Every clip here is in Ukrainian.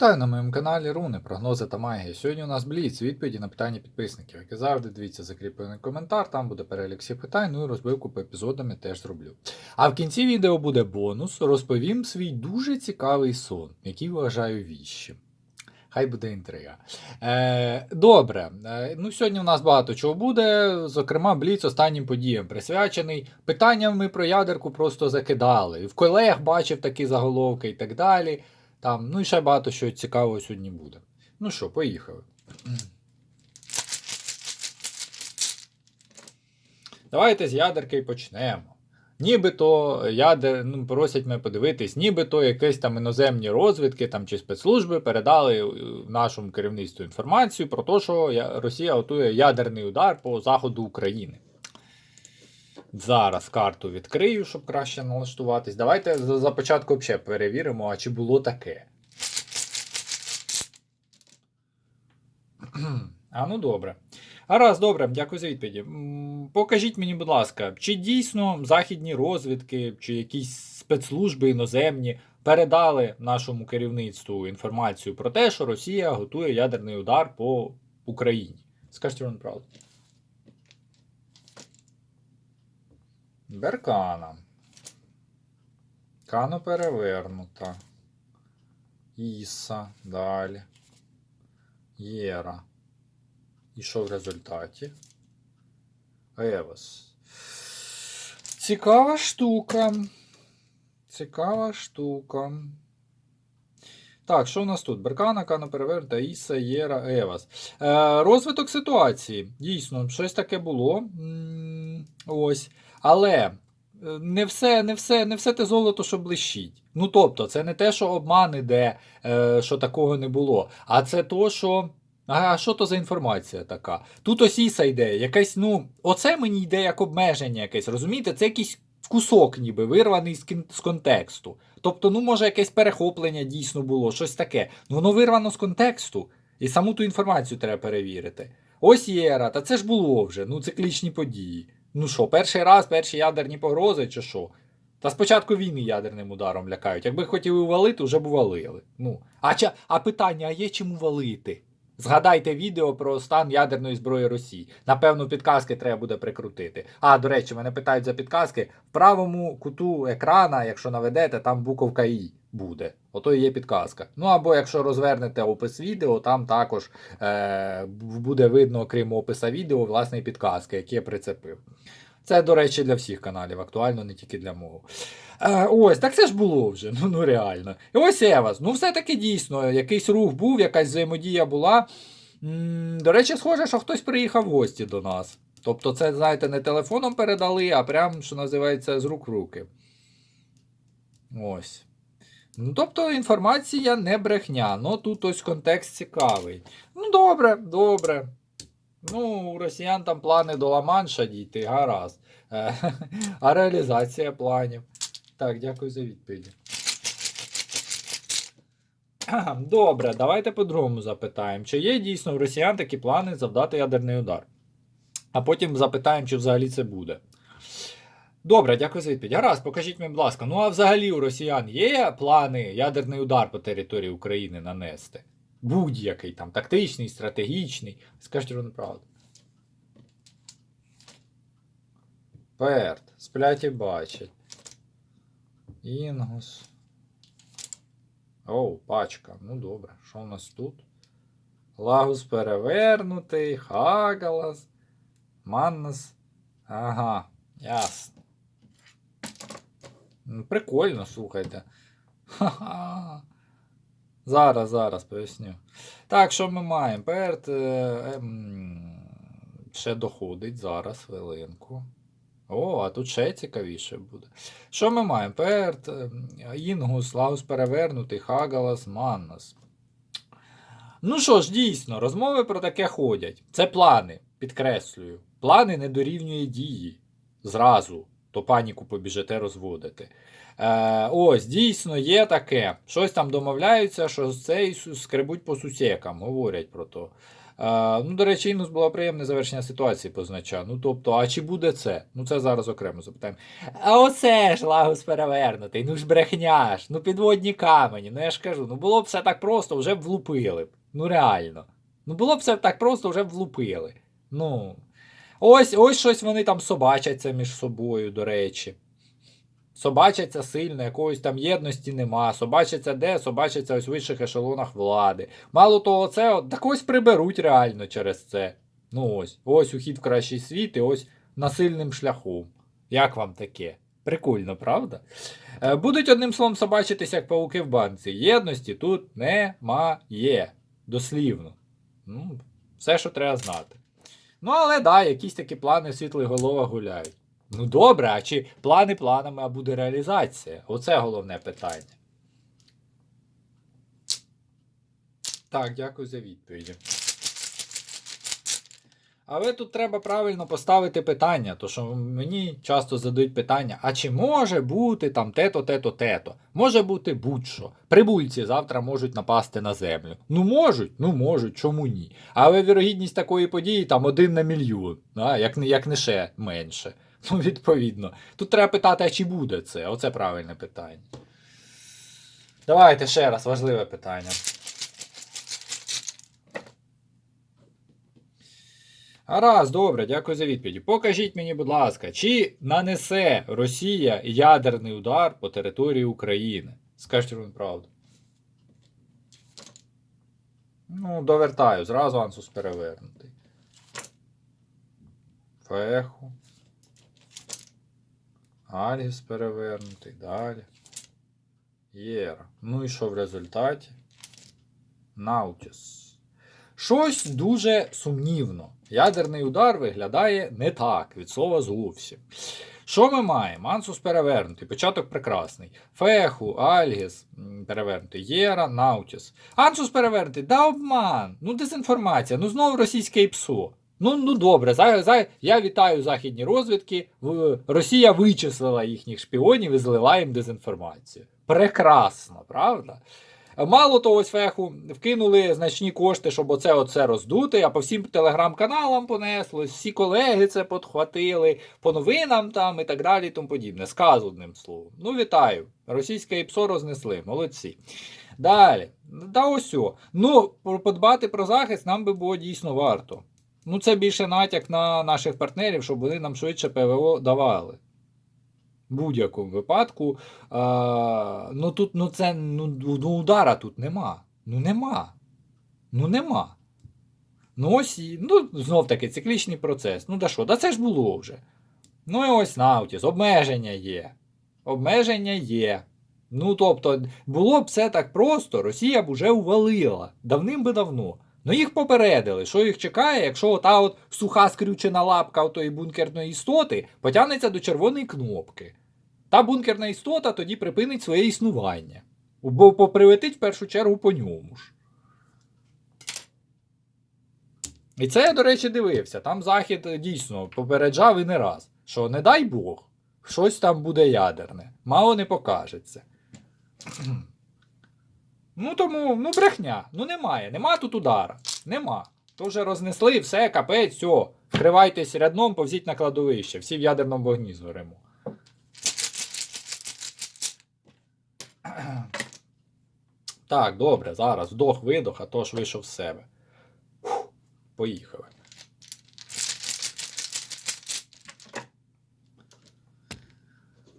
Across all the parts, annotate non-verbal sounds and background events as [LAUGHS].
Вітаю на моєму каналі Руни, прогнози та магія. Сьогодні у нас бліц, відповіді на питання підписників. Як і завжди, дивіться закріплений коментар, там буде перелік всіх питань, ну і розбивку по епізодам я теж зроблю. А в кінці відео буде бонус, розповім свій дуже цікавий сон, який вважаю віщим. Хай буде інтрига. Е, добре, е, ну сьогодні у нас багато чого буде. Зокрема, бліц останнім подіям присвячений. Питанням ми про ядерку просто закидали. В колег бачив такі заголовки і так далі. Там, ну і ще багато що цікавого сьогодні буде. Ну що, поїхали. Давайте з ядерки і почнемо. Нібито ядер, ну, просять мене подивитись, нібито якісь там іноземні розвідки там, чи спецслужби передали е, нашому керівництву інформацію про те, що Росія готує ядерний удар по заходу України. Зараз карту відкрию, щоб краще налаштуватись. Давайте за, початку взагалі перевіримо, а чи було таке. [CLEARS THROAT] А ну добре. Гаразд, добре, дякую за відповіді. Покажіть мені, будь ласка, чи дійсно західні розвідки, чи якісь спецслужби іноземні передали нашому керівництву інформацію про те, що Росія готує ядерний удар по Україні? Скажіть вам правду. Беркана. Кано перевернута. Іса. Далі. Єра. І що в результаті? Евос. Цікава штука. Цікава штука. Так, що у нас тут? Беркана, Кано перевернута, Іса, Єра, Евас. Е, розвиток ситуації. Дійсно, щось таке було. М, Ось. Але е, не все, не все, не все те золото, що блищить. Ну тобто, це не те, що обман іде, е, що такого не було. А це то, що. А що то за інформація така? Тут ось Іса йде, якась, ну, оце мені йде як обмеження якесь, розумієте? Це якийсь кусок, ніби вирваний з контексту. Тобто, ну, може, якесь перехоплення дійсно було, щось таке. Ну, воно вирвано з контексту, і саму ту інформацію треба перевірити. Ось Єра, та це ж було вже, ну, циклічні події. Ну що, перший раз, перші ядерні погрози, чи що? Та спочатку війни ядерним ударом лякають. Якби хотіли увалити, вже б увалили. Ну. А, ча, а питання, а є чим увалити? Згадайте відео про стан ядерної зброї Росії. Напевно, підказки треба буде прикрутити. А, до речі, мене питають за підказки. В правому куту екрана, якщо наведете, там буковка І буде. Ото і є підказка. Ну або якщо розвернете опис відео, там також е, буде видно, окрім описа відео, власне, підказки, які я прицепив. Це, до речі, для всіх каналів, актуально, не тільки для мого. Е, ось, так це ж було вже, ну, ну реально. І ось Евас. Ну, все-таки дійсно, якийсь рух був, якась взаємодія була. М, До речі, схоже, що хтось приїхав в гості до нас. Тобто, це, знаєте, не телефоном передали, а прям, що називається, з рук в руки. Ось. Ну, тобто інформація не брехня. Ну тут ось контекст цікавий. Ну, добре, добре. Ну, у росіян там плани до Ла-Манша дійти, гаразд. Е, [LAUGHS] А реалізація планів. Так, дякую за відповіді. Добре, давайте по-другому запитаємо. Чи є дійсно у росіян такі плани завдати ядерний удар? А потім запитаємо, чи взагалі це буде. Добре, дякую за відповідь. Гаразд, покажіть мені, будь ласка. Ну а взагалі у росіян є плани ядерний удар по території України нанести? Будь-який там, тактичний, стратегічний. Скажіть вам правду. Перт. Сплять і бачать. Інгус. Оу, пачка. Ну добре. Що у нас тут? Лагус перевернутий, Хагалас, Маннас. Ага, ясно. Ну, Прикольно, слухайте. Ха-ха. Зараз, зараз поясню. Так, що ми маємо? Перт е, ем, ще доходить зараз, хвилинку. О, а тут ще цікавіше буде. Що ми маємо? Перт, ем, Інгус, Лаус перевернутий, Хагалас, Маннас. Ну що ж, дійсно, розмови про таке ходять. Це плани, підкреслюю. Плани не дорівнює дії. Зразу. То паніку побіжете розводити. Е, ось, дійсно, є таке. Щось там домовляються, що цей скребуть по сусекам, говорять про то. Е, ну, до речі, Інус було приємне завершення ситуації позначав. Ну, тобто, а чи буде це? Ну, це зараз окремо запитаємо. А оце ж лагус перевернутий, ну ж брехня ж, ну підводні камені. Ну я ж кажу, ну було б все так просто, вже б влупили б. Ну реально. Ну було б все так просто, вже б влупили. Ну. Ось ось щось вони там собачаться між собою, до речі. Собачаться сильно, якоїсь там єдності нема. Собачаться де? Собачаться ось в вищих ешелонах влади. Мало того, це от, так ось приберуть реально через це. Ну ось, ось ухід в кращий світ і ось насильним шляхом. Як вам таке? Прикольно, правда? Е, Будуть одним словом собачитись, як пауки в банці. Єдності тут немає. Дослівно. Ну, все, що треба знати. Ну, але да, якісь такі плани в голова гуляють. Ну добре, а чи плани планами, а буде реалізація? Оце головне питання. Так, дякую за відповіді. Але тут треба правильно поставити питання, то що мені часто задають питання: а чи може бути там те-то, те-то, те-то? Може бути будь-що. Прибульці завтра можуть напасти на землю. Ну можуть, ну можуть, чому ні? Але вірогідність такої події там один на мільйон, да? як, не- як не ще менше. [LAUGHS] Ну, відповідно. Тут треба питати, а чи буде це? Оце правильне питання. Давайте ще раз важливе питання. Гаразд, добре, дякую за відповідь. Покажіть мені, будь ласка, чи нанесе Росія ядерний удар по території України? Скажіть вам правду. Ну, довертаю, зразу ансус перевернутий. Феху. Альгіс перевернутий, далі. Єра. Ну і що в результаті? Наутіс. Щось дуже сумнівно. Ядерний удар виглядає не так, від слова зовсім. Що ми маємо? Ансус перевернутий, початок прекрасний. Феху, Альгіс перевернутий, Єра, Наутіс. Ансус перевернутий, да обман, ну дезінформація, ну знову російське ІПСО. Ну, ну добре, за, за, я вітаю західні розвідки. Росія вичислила їхніх шпіонів і злила їм дезінформацію. Прекрасно, правда? Мало того, ось феху вкинули значні кошти, щоб оце оце роздути, а по всім телеграм-каналам понеслось, всі колеги це подхватили, по новинам там і так далі, і тому подібне. Сказ одним словом. Ну, вітаю. Російське ІПСО рознесли, молодці. Далі. Да ось. Ну, подбати про захист нам би було дійсно варто. Ну, це більше натяк на наших партнерів, щоб вони нам швидше ПВО давали. Будь-якому випадку. А, ну тут ну це ну, ну удара тут нема. Ну нема. Ну нема. Ну ось ну, знов таки циклічний процес. Ну да що, да це ж було вже. Ну і ось Наутіс, обмеження є. Обмеження є. Ну тобто, було б все так просто, Росія б уже увалила. Давним би давно. Ну їх попередили, що їх чекає, якщо ота от суха скрючена лапка отої бункерної істоти потягнеться до червоної кнопки. Та бункерна істота тоді припинить своє існування. Бо поприлетить в першу чергу по ньому ж. І це я, до речі, дивився. Там Захід е, дійсно попереджав і не раз, що не дай Бог, щось там буде ядерне. Мало не покажеться. [CLEARS THROAT] Ну тому, ну брехня, ну немає, нема тут удара. Нема. То вже рознесли, все, капець, все. Вкривайтесь рядном, повзіть на кладовище, всі в ядерному вогні згоримо. [CLEARS THROAT] Так, добре, зараз вдох, видох, а то ж вийшов з себе. Фух, Поїхали.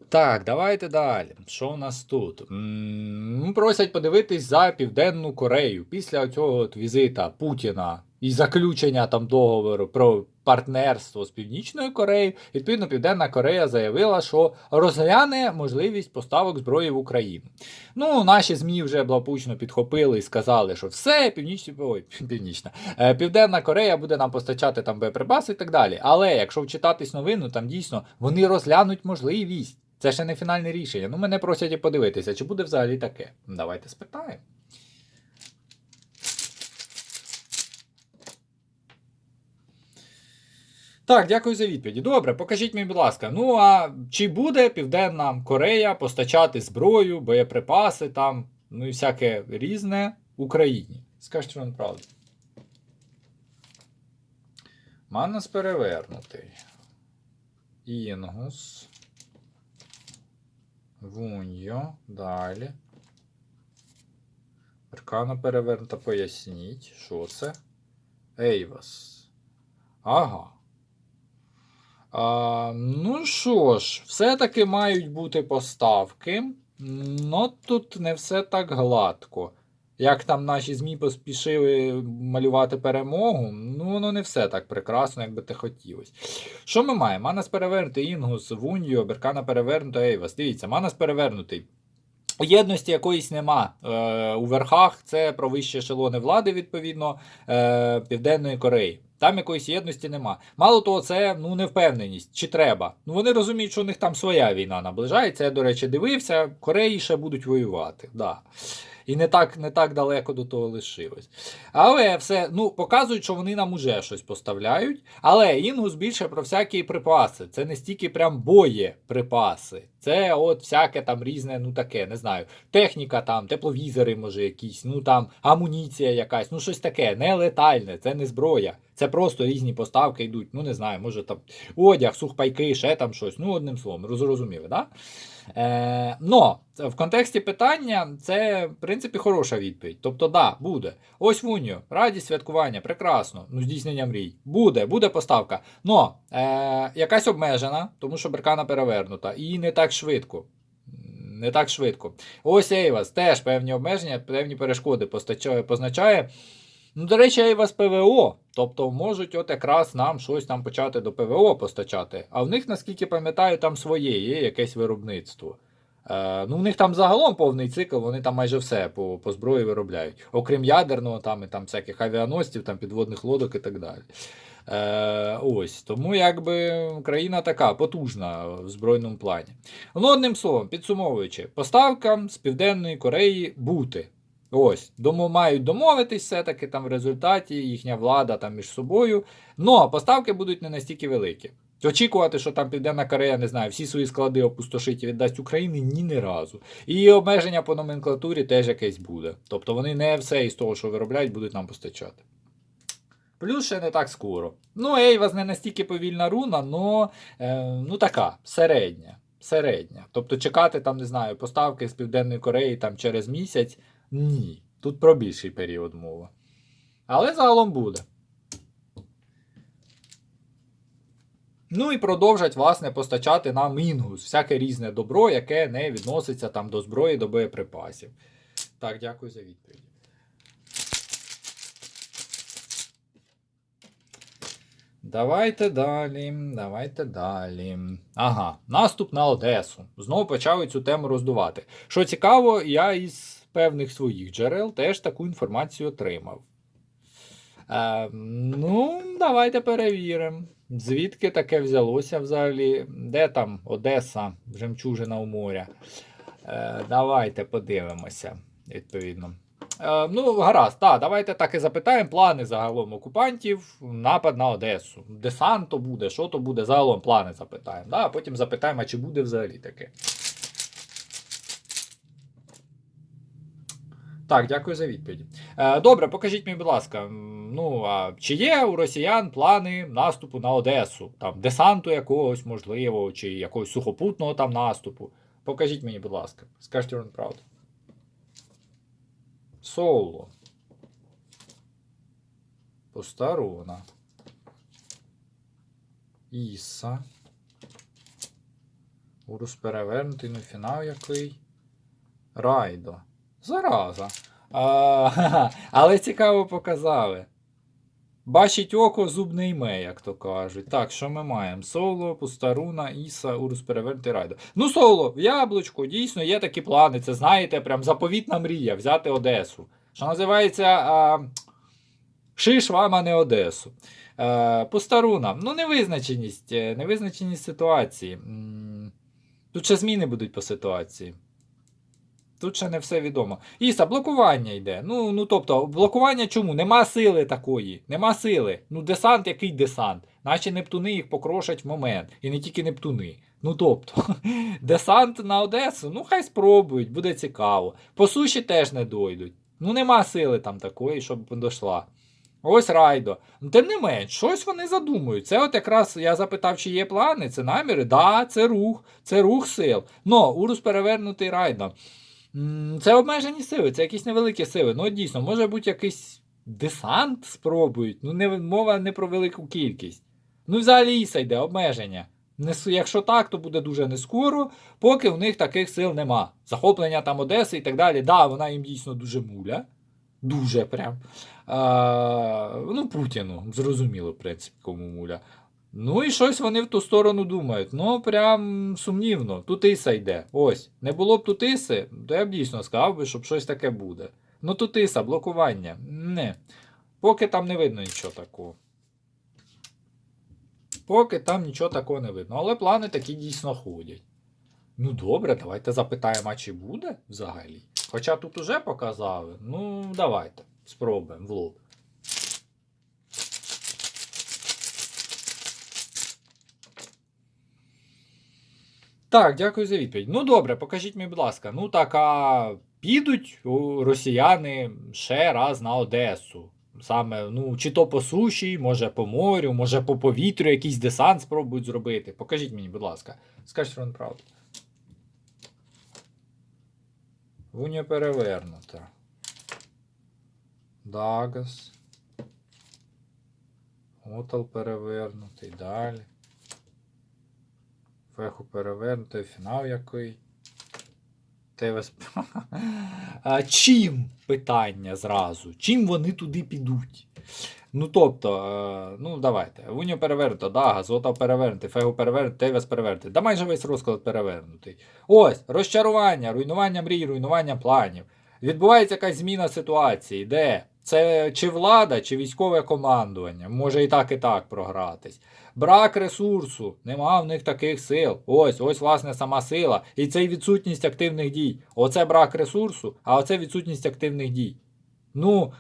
Так, давайте далі. Що у нас тут? М, Просять подивитись за Південну Корею після цього візита Путіна і заключення там договору про партнерство з Північною Кореєю. Відповідно, Південна Корея заявила, що розгляне можливість поставок зброї в Україну. Ну, наші ЗМІ вже благополучно підхопили і сказали, що все, північні, ой, [LAUGHS] північна, е, Південна Корея буде нам постачати там боєприпаси і так далі. Але якщо вчитатись новину, там дійсно вони розглянуть можливість. Це ще не фінальне рішення. Ну, мене просять і подивитися, чи буде взагалі таке. Давайте спитаємо. Так, дякую за відповіді. Добре, покажіть мені, будь ласка. Ну а чи буде Південна Корея постачати зброю, боєприпаси там, ну і всяке різне Україні? Скажіть вам правду. Манас перевернутий. Інгус. Вуньо. Далі. Аркана перевернута, поясніть, що це? Ейвас. Ага. А, ну що ж, все-таки мають бути поставки. Ну тут не все так гладко. Як там наші ЗМІ поспішили малювати перемогу, ну воно не все так прекрасно, як би те хотілося. Що ми маємо? Манас перевернутий, Інгус, Вуньо, Беркана перевернута, Ейвас. Дивіться, Манас перевернутий. Єдності якоїсь нема е, у верхах. Це про вищі ешелони влади, відповідно, е, Південної Кореї. Там якоїсь єдності нема. Мало того, це ну невпевненість, чи треба. Ну вони розуміють, що у них там своя війна наближається. Я, до речі, дивився, Кореї ще будуть воювати. Да. І не так, не так далеко до того лишилось. Але все, ну, показують, що вони нам уже щось поставляють. Але Інгус більше про всякі припаси. Це не стільки прям боєприпаси. Це от всяке там різне, ну таке, не знаю, техніка там, тепловізори, може, якісь, ну там амуніція якась, ну щось таке, не летальне, це не зброя. Це просто різні поставки йдуть. Ну не знаю, може там одяг, сухпайки, ще там щось. Ну, одним словом, розрозуміли, да? Е, но в контексті питання це, в принципі, хороша відповідь. Тобто, да, буде. Ось Вуньо, радість святкування, прекрасно. Ну, здійснення мрій. Буде, буде поставка. Но е, якась обмежена, тому що беркана перевернута. І не так швидко. Не так швидко. Ось Ейвас теж певні обмеження, певні перешкоди постачає, позначає. Ну, до речі, Ейвас ПВО. Тобто можуть от якраз нам щось там почати до ПВО постачати. А в них, наскільки пам'ятаю, там своє є якесь виробництво. Е, ну, у них там загалом повний цикл, вони там майже все по, по зброї виробляють. Окрім ядерного, там і там всяких авіаносців, там підводних лодок і так далі. Е, ось, тому якби країна така потужна в збройному плані. Ну, одним словом, підсумовуючи, поставка з Південної Кореї бути. Ось, тому мають домовитись все-таки там в результаті їхня влада там між собою. Но поставки будуть не настільки великі. Очікувати, що там Південна Корея, не знаю, всі свої склади опустошить і віддасть Україні ні не разу. І обмеження по номенклатурі теж якесь буде. Тобто вони не все із того, що виробляють, будуть нам постачати. Плюс ще не так скоро. Ну, Ейвас не настільки повільна руна, но е, ну така, середня. Середня. Тобто чекати там, не знаю, поставки з Південної Кореї там через місяць. Ні. Тут про більший період мова. Але загалом буде. Ну і продовжать, власне, постачати нам інгус, всяке різне добро, яке не відноситься там до зброї, до боєприпасів. Так, дякую за відповідь. Давайте далі. Давайте далі. Ага, наступ на Одесу. Знову почали цю тему роздувати. Що цікаво, я із певних своїх джерел теж таку інформацію отримав. Е, ну, давайте перевіримо. Звідки таке взялося взагалі? Де там Одеса, жемчужина у моря? Е, давайте подивимося, відповідно. Е, ну, гаразд, так, давайте так і запитаємо. Плани загалом окупантів, напад на Одесу. Десант то буде, що то буде, загалом плани запитаємо. Да? А потім запитаємо, а чи буде взагалі таке. Так, дякую за відповідь. Е, добре, покажіть мені, будь ласка, ну, а чи є у росіян плани наступу на Одесу? Там десанту якогось, можливо, чи якогось сухопутного там наступу? Покажіть мені, будь ласка. Скажіть вам правду. Соло. Постарона. Іса. Урус перевернутий, ну фінал який. Райдо. Зараза. А, [LAUGHS] але цікаво показали. Бачить око, зуб не йме, як то кажуть. Так, що ми маємо? Соло, Пустаруна, Іса, Урус Перевернутий Райдо. Ну, соло, в яблучку, дійсно є такі плани. Це знаєте, прям заповітна мрія взяти Одесу. Що називається а, Шиш вам, а не Одесу. А, Пустаруна. Ну, невизначеність, е, невизначеність ситуації. Тут ще зміни будуть по ситуації. Тут ще не все відомо. Іса, блокування йде. Ну, ну тобто, блокування чому? Нема сили такої. Нема сили. Ну, десант, який десант? Наші Нептуни їх покрошать в момент. І не тільки Нептуни. Ну тобто, [LAUGHS] десант на Одесу, ну хай спробують, буде цікаво. По суші теж не дойдуть. Ну, нема сили там такої, щоб дошла. Ось райдо. Ну, Тим не менш, щось вони задумують. Це от якраз я запитав, чи є плани, це наміри. Да, це рух, це рух сил. Но урус перевернутий райдо. Це обмежені сили, це якісь невеликі сили. Ну, дійсно, може бути якийсь десант спробують. Ну, не, мова не про велику кількість. Ну, взагалі іса йде, обмеження. Якщо так, то буде дуже нескоро, поки в них таких сил нема. Захоплення там Одеси і так далі. Да, вона їм дійсно дуже муля. Дуже прям. А, ну, Путіну, зрозуміло, в принципі, кому муля. Ну і щось вони в ту сторону думають. Ну, прям сумнівно. Тут іса йде. Ось. Не було б тут іси, то я б дійсно сказав би, щоб щось таке буде. Ну тут іса, блокування. Не. Поки там не видно нічого такого. Поки там нічого такого не видно. Але плани такі дійсно ходять. Ну добре, давайте запитаємо, а чи буде взагалі. Хоча тут уже показали. Ну, давайте. Спробуємо в лоб. Так, дякую за відповідь. Ну добре, покажіть мені, будь ласка. Ну так, а підуть росіяни ще раз на Одесу. Саме, ну, чи то по суші, може по морю, може по повітрю якийсь десант спробують зробити. Покажіть мені, будь ласка. Скажіть вам правду. Вуня перевернута. Дагас. Отал перевернутий. Далі. Феху перевернутий. Фінал який. Тевес. [LAUGHS] А чим питання зразу? Чим вони туди підуть? Ну, тобто, е, ну давайте. Вуньо перевернуто, Дага, Зота перевернутий, Фегу перевернутий, Тевес перевернутий. Да майже весь розклад перевернутий. Ось, розчарування, руйнування мрій, руйнування планів. Відбувається якась зміна ситуації, де це чи влада, чи військове командування. Може і так, і так програтись. Брак ресурсу, нема в них таких сил. Ось, ось, власне, сама сила. І це відсутність активних дій. Оце брак ресурсу, а оце відсутність активних дій. Ну,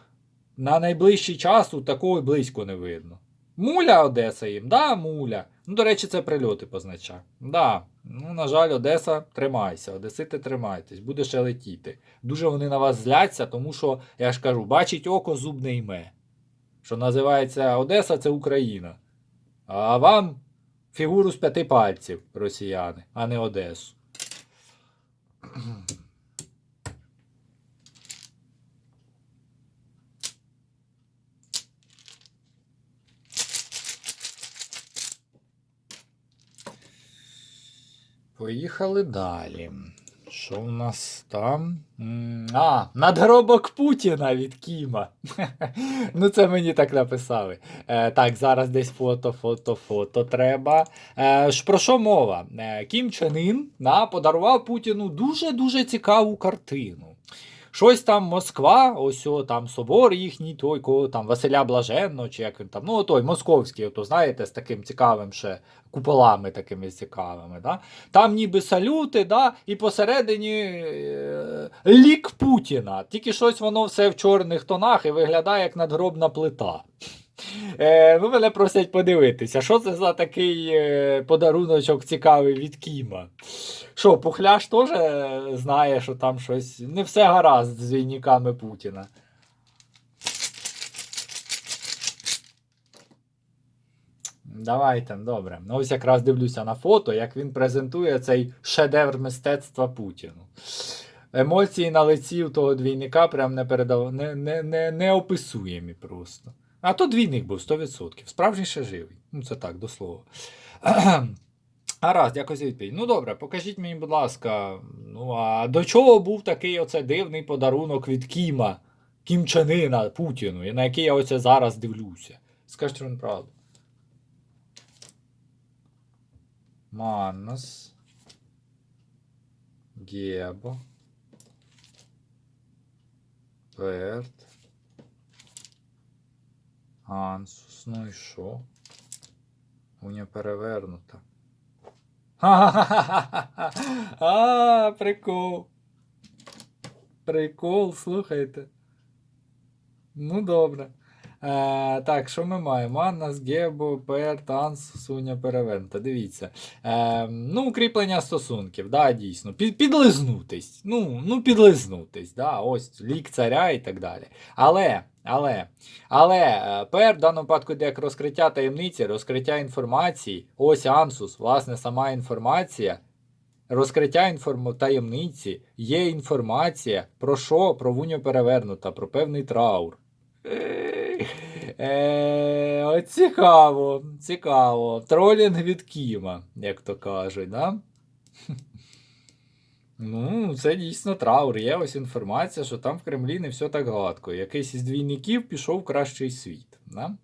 на найближчий час тут такого близько не видно. Муля Одеса їм, да, муля. Ну, до речі, це прильоти позначає. Да. Ну, на жаль, Одеса, тримайся, Одесити тримайтесь, буде ще летіти. Дуже вони на вас зляться, тому що, я ж кажу, бачить око, зуб не йме. Що називається Одеса це Україна. А вам фігуру з п'яти пальців, росіяни, а не Одесу. Поїхали далі. Що в нас там? А, надгробок Путіна від Кіма. [LAUGHS] ну, це мені так написали. Е, так, зараз десь фото, фото, фото треба. Е, ж про що мова? Е, Кім Чен Ін на, подарував Путіну дуже-дуже цікаву картину. Щось там Москва, ось о, там собор їхній, той, кого там Василя Блаженного, чи як він там, ну той московський, ото, знаєте, з таким цікавим ще куполами такими цікавими. Да? Там ніби салюти, да? і посередині е, лік Путіна. Тільки щось воно все в чорних тонах і виглядає як надгробна плита. Е, ну, мене просять подивитися, що це за такий е, подаруночок цікавий від Кіма. Що, Пухляш теж е, знає, що там щось не все гаразд з війниками Путіна. Давайте, добре. Ну, ось якраз дивлюся на фото, як він презентує цей шедевр мистецтва Путіну. Емоції на лиці у того двійника прям не передав... не, не, не, неописуємі просто. А то двійник був 100%. Справжній ще живий. Ну, це так, до слова. [CLEARS THROAT] Гаразд, дякую за відповідь. Ну добре, покажіть мені, будь ласка, ну а до чого був такий оце дивний подарунок від Кіма, Кімчанина Путіну, на який я оце зараз дивлюся? Скажіть вам правду. Маннас. Гебо. Перт. Ансус. Ну і що? Уня перевернута. [LAUGHS] А, прикол. Прикол, слухайте. Ну, добре. Е, так, що ми маємо? Аннас, Гебо, Пер, Танс, Суня Перевернута. Дивіться. Е, ну, укріплення стосунків, да, дійсно. Під, підлизнутись. Ну, ну, підлизнутись, да, ось лік царя і так далі. Але Але, але е, пер в даному випадку йде як розкриття таємниці, розкриття інформації. Ось Ансус, власне, сама інформація. Розкриття інформ... таємниці є інформація про що? Про вуню перевернута, про певний траур. Е, от цікаво, цікаво. Тролінг від Кіма, як то кажуть, да? Ну, це дійсно траур. Є ось інформація, що там в Кремлі не все так гладко. Якийсь із двійників пішов в кращий світ. Да?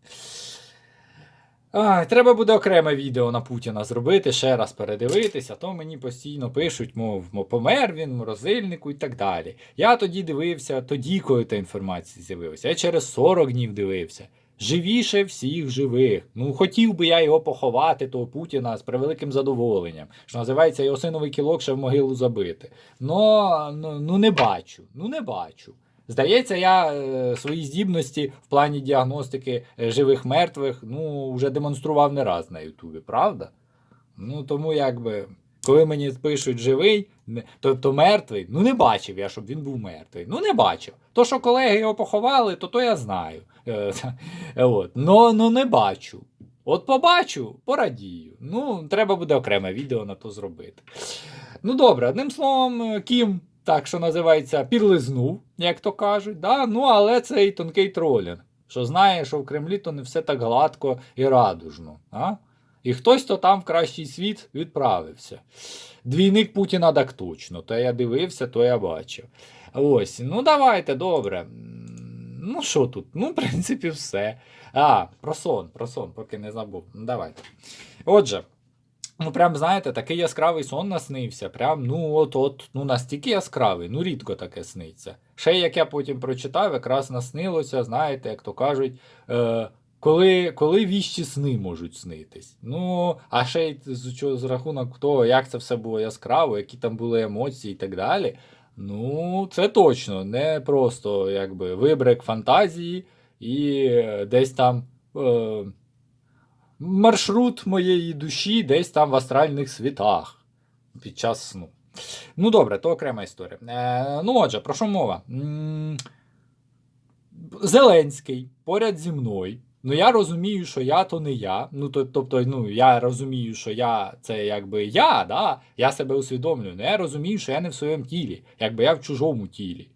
А, треба буде окреме відео на Путіна зробити, ще раз передивитися, то мені постійно пишуть, мов, помер він, морозильнику і так далі. Я тоді дивився, тоді, коли та інформація з'явилася. Я через 40 днів дивився. Живіше всіх живих. Ну, хотів би я його поховати, того Путіна з превеликим задоволенням. Що називається, його синовий кілок ще в могилу забити. Но, ну, ну не бачу, ну не бачу. Здається, я е, свої здібності в плані діагностики е, живих мертвих ну, вже демонстрував не раз на Ютубі, правда? Ну тому якби, коли мені пишуть живий, тобто мертвий, ну не бачив я, щоб він був мертвий. Ну не бачив. То, що колеги його поховали, то то я знаю. Е, [LAUGHS] От. Но, ну не бачу. От побачу, порадію. Ну, треба буде окреме відео на то зробити. Ну добре, одним словом, е, Кім, так що називається, підлизнув, як то кажуть. Да? Ну, але це і тонкий тролінг. Що знає, що в Кремлі то не все так гладко і радужно. А? І хтось то там в кращий світ відправився. Двійник Путіна так точно. То я дивився, то я бачив. Ось, ну давайте, добре. Ну, що тут? Ну, в принципі, все. А, про сон, про сон, поки не забув. Ну, давайте. Отже. Ну, прям, знаєте, такий яскравий сон наснився. Прям, ну, от, от, ну, настільки яскравий, ну, рідко таке сниться. Ще як я потім прочитав, якраз наснилося, знаєте, як то кажуть, е, коли, коли віщі сни можуть снитись. Ну, а ще й з, з рахунок того, як це все було яскраво, які там були емоції і так далі. Ну, це точно не просто якби вибрик фантазії і е, десь там. Е, маршрут моєї душі десь там в астральних світах під час сну. Ну, добре, то окрема історія. Е, ну, отже, про що мова? М, Зеленський поряд зі мною. Ну, я розумію, що я то не я. Ну, то, тобто, ну, я розумію, що я це якби я, да? я себе усвідомлюю. Ну, я розумію, що я не в своєму тілі, якби я в чужому тілі.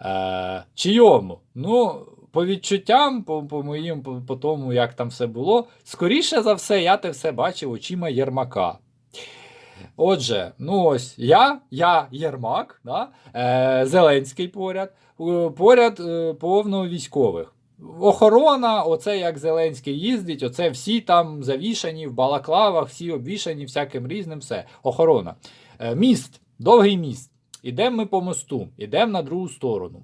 Е, чийому? Ну, по відчуттям, по, по моїм, по, по тому, як там все було, скоріше за все, я те все бачив очима Єрмака. Отже, ну ось я, я Єрмак, да? е, Зеленський поряд, е, поряд е, повно військових. Охорона, оце як Зеленський їздить, оце всі там завішані в балаклавах, всі обвішані всяким різним, все. Охорона. Е, міст, довгий міст. Ідемо ми по мосту, ідемо на другу сторону.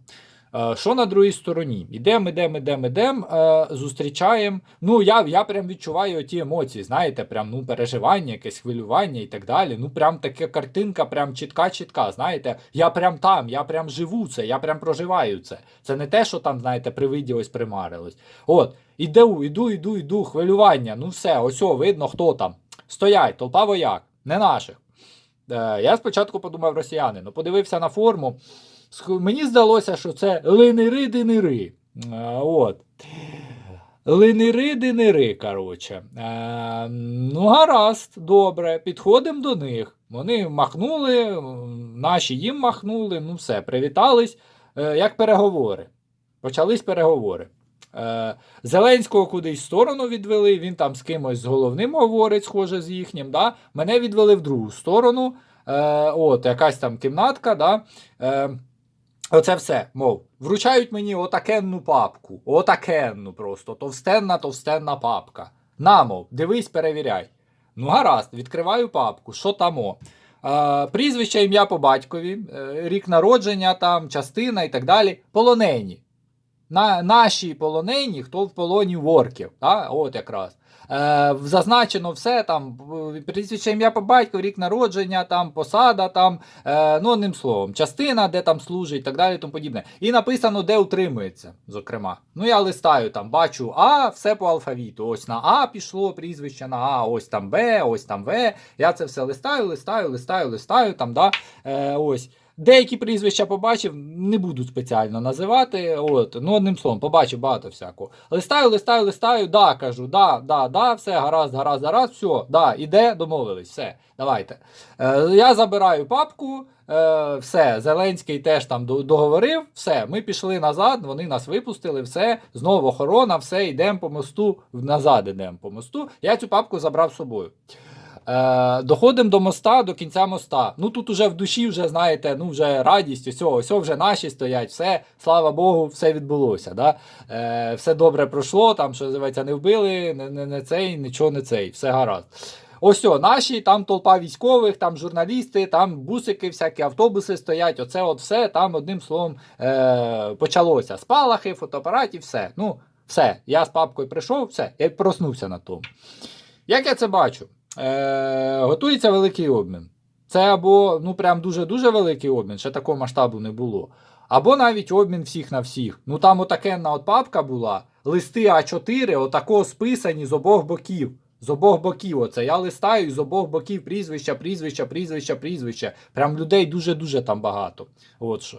Е, Що на другій стороні? Ідемо, ідемо, ідемо, ідемо, е, зустрічаємо. Ну, я, я прям відчуваю ті емоції, знаєте, прям ну, переживання, якесь хвилювання і так далі. Ну, прям така картинка, прям чітка-чітка. Знаєте, я прям там, я прям живу це, я прям проживаю це. Це не те, що там, знаєте, привиділось, примарилось. От, іду, іду, іду, іду, хвилювання. Ну все, ось о, видно, хто там. Стоять, толпа вояк, не наших. Е, я спочатку подумав росіяни, ну подивився на форму. Мені здалося, що це линири-динери. Е, От. Линири-динери, коротше. Е, ну, гаразд, добре, підходимо до них. Вони махнули, наші їм махнули, ну все, привітались, е, як переговори. Почались переговори. Е, Зеленського кудись в сторону відвели, він там з кимось з головним говорить, схоже з їхнім. Да? Мене відвели в другу сторону. Е, от, якась там кімнатка, да? Оце все, мов, вручають мені отакенну папку. Отакенну просто. Товстенна, товстенна папка. На, мов, дивись, перевіряй. Ну, гаразд, відкриваю папку. Що там? о? Е, прізвище, ім'я по батькові, е, рік народження, там, частина і так далі. Полонені. На, наші полонені, хто в полоні ворків. Да? От якраз. Е, зазначено все там, прізвище ім'я по батьку, рік народження, там, посада, там, е, ну, одним словом, частина, де там служить і так далі, тому подібне. І написано, де утримується, зокрема. Ну, я листаю там, бачу А, все по алфавіту. Ось на А пішло прізвище на А, ось там Б, ось там В. Я це все листаю, листаю, листаю, листаю, там, да, е, ось. Деякі прізвища побачив, не буду спеціально називати. От, ну, одним словом, побачив багато всякого. Листаю, листаю, листаю, да, кажу, да, да, да, все, гаразд, гаразд, гаразд, все, да, іде, домовились, все, давайте. Е, я забираю папку, е, все, Зеленський теж там договорив, все, ми пішли назад, вони нас випустили, все, знову охорона, все, йдемо по мосту, назад йдемо по мосту. Я цю папку забрав з собою. Е, доходимо до моста, до кінця моста. Ну тут уже в душі, вже знаєте, ну вже радість, ось, ось вже наші стоять, все, слава Богу, все відбулося. Да? Е, все добре пройшло, там, що називається, не вбили, не, не, не цей, нічого не цей, все гаразд. Ось о, наші, там толпа військових, там журналісти, там бусики, всякі автобуси стоять. Оце от все там одним словом е, почалося. Спалахи, фотоапаратів, все. Ну, все. Я з папкою прийшов, все, я проснувся на тому. Як я це бачу? Е, готується великий обмін. Це або ну прям дуже-дуже великий обмін, ще такого масштабу не було. Або навіть обмін всіх на всіх. Ну там отакенна от папка була, листи А4, отако списані з обох боків. З обох боків. Оце я листаю з обох боків прізвища, прізвища, прізвища, прізвища. Прям людей дуже-дуже там багато. От що.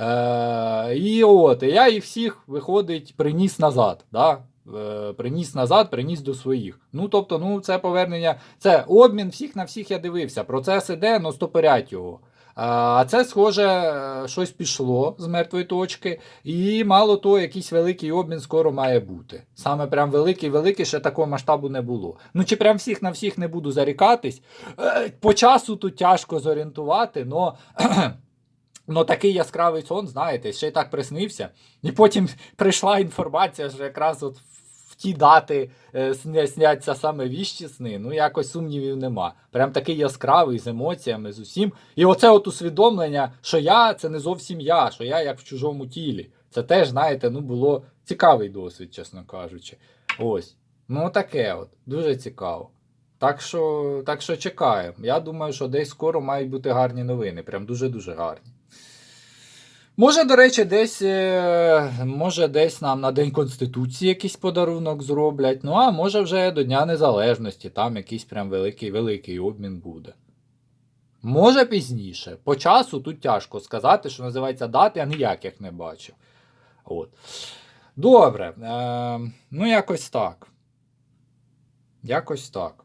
Е, і от, я їх всіх, виходить, приніс назад. Да? Е, приніс назад, приніс до своїх. Ну, тобто, ну, це повернення, це обмін всіх на всіх я дивився. Процес іде, ну стопорять його. А це, схоже, е, щось пішло з мертвої точки, і мало того, якийсь великий обмін скоро має бути. Саме прям великий-великий, ще такого масштабу не було. Ну, чи прям всіх на всіх не буду зарікатись. Е, По часу тут тяжко зорієнтувати, но. [CLEARS THROAT] Ну, такий яскравий сон, знаєте, ще й так приснився. І потім прийшла інформація, що якраз от ті дати е, сняться саме віщі сни. Ну, якось сумнівів нема. Прям такий яскравий з емоціями, з усім. І оце от усвідомлення, що я це не зовсім я, що я як в чужому тілі. Це теж, знаєте, ну було цікавий досвід, чесно кажучи. Ось. Ну, таке от. Дуже цікаво. Так що, так що чекаємо. Я думаю, що десь скоро мають бути гарні новини. Прям дуже-дуже гарні. Може, до речі, десь, е, може, десь нам на День Конституції якийсь подарунок зроблять. Ну, а може вже до Дня Незалежності, там якийсь прям великий великий обмін буде. Може пізніше. По часу тут тяжко сказати, що називається дати, я ніяких не бачив. От. Добре. Е, ну, якось так. Якось так.